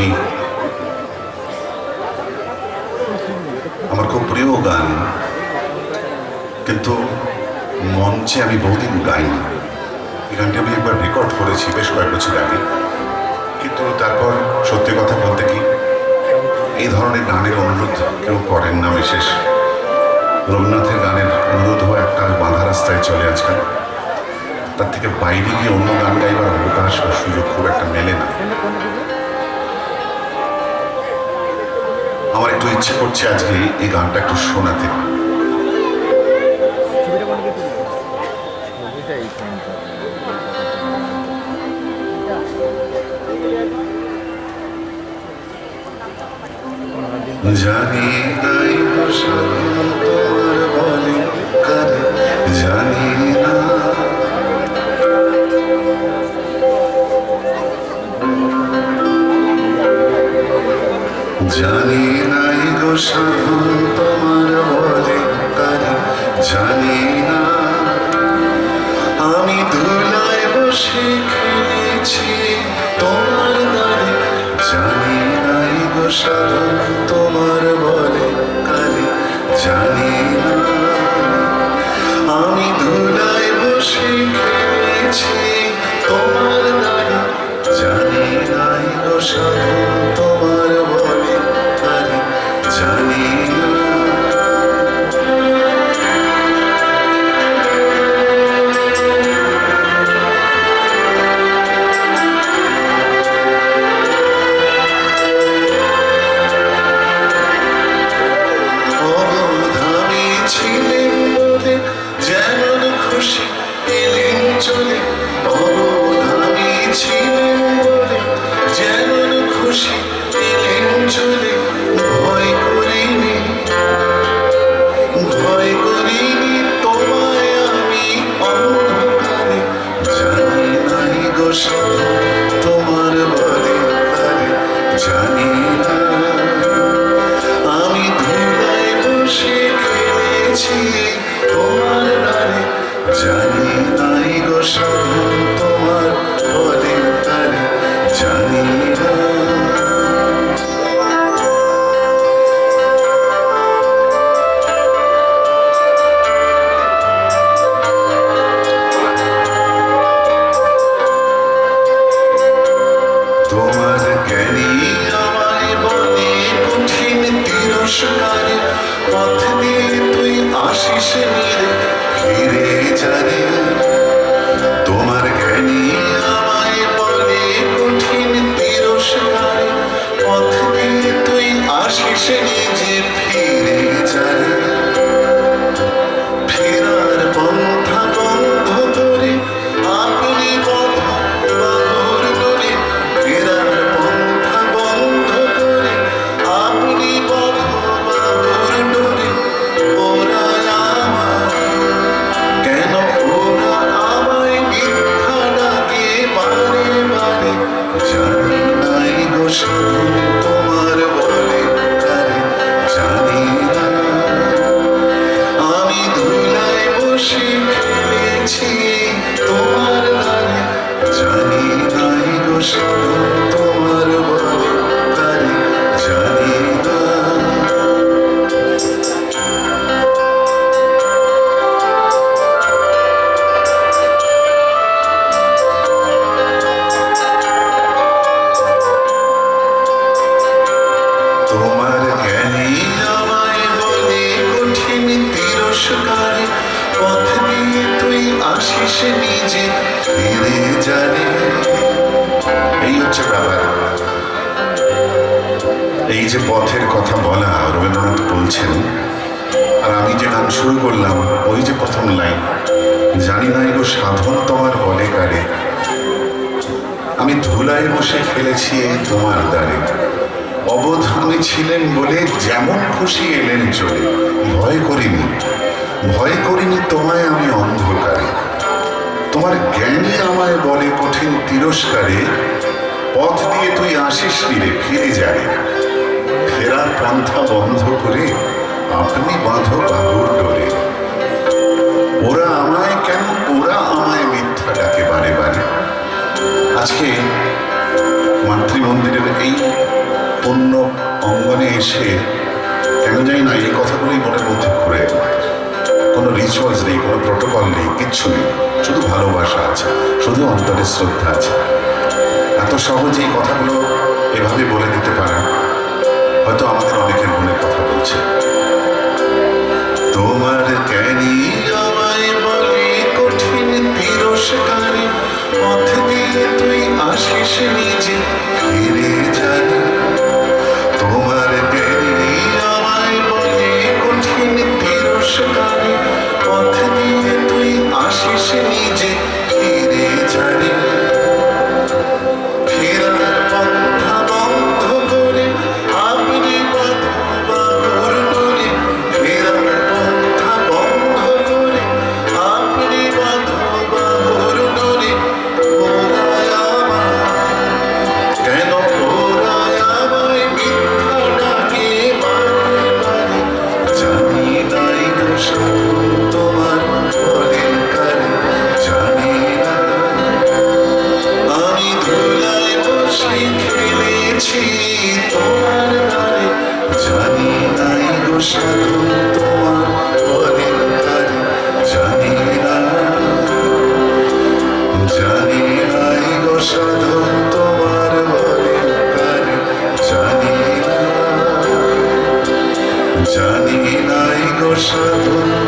আমি আমার খুব প্রিয় গান, কিন্তু মঞ্চে আমি বহুদিন গাইনি। এই গানটি আমি একবার রেকর্ড করেছি বেশ কয়েক বছর আগে। কিন্তু তারপর সত্যি কথা বলতে কি, এই ধরনের গানের অনুরোধ কেউ করেন না বিশেষ। রবীন্দ্রনাথের গানের অনুরোধও একটা বাঁধা রাস্তায় চলে আজকাল। তার থেকে বাইরে গিয়ে অন্য গান গাইবার অবকাশ বা সুযোগ খুব একটা মেলে না। আমার একটু ইচ্ছে করছে আজকে এই গানটা একটু শোনাতে। জানি তোমার বলে জানি জানি সাধন তোমার বলে কারে জানি না আমি ধুলায় বসে খেলেছি তোমার দ্বারে জানি নাই গো সাধন তোমার বলে কারে জানি না আমি ধুলায় বসে খেলেছি তোমার দ্বারে জানি নাই গো সাধন তোমার দ্বারে জানি নাই গো সাধু আসিস নিজে ফিরে জানে, এই হচ্ছে ব্যাপার। এই যে পথের কথা বলা, রবীন্দ্রনাথ বলছেন, আর আমি যে গান শুরু করলাম, ওই যে প্রথম লাইন, জানি না গো সাধন তোমার বলে কারে। আমি ধুলায় বসে খেলেছি এই তোমার দ্বারে। অবধানে ছিলেন বলে যেমন খুশি এলেন চলে। ভয় করিনি ভয় করিনি তোমায় আমি অন্ধকারে। তোমার জ্ঞানী আমায় বলে কঠিন তিরস্কারে, পথ দিয়ে তুই আসিস নিরে ফিরে যাবে। ফেরার পন্থা বন্ধ করে আপনি বাঁধ বাহুর ডোরে ওরা আমায় কেন, ওরা আমায় মিথ্যা ডাকে বারে বারে। আজকে মাতৃমন্দিরের এই পণ্য অঙ্গনে এসে কেন জানি না, এই কথাগুলোই মনের মধ্যে ঘুরে। কোনো রিচুয়ালস নেই, কোনো প্রোটোকল নেই, কিচ্ছু নেই। শুধু ভালোবাসা আছে, শুধু অন্তরের শ্রদ্ধা আছে। এত সহজে এই কথাগুলো এভাবে বলে দিতে পারেন হয়তো আমাদের অনেকের মনে কথা বলে সাধন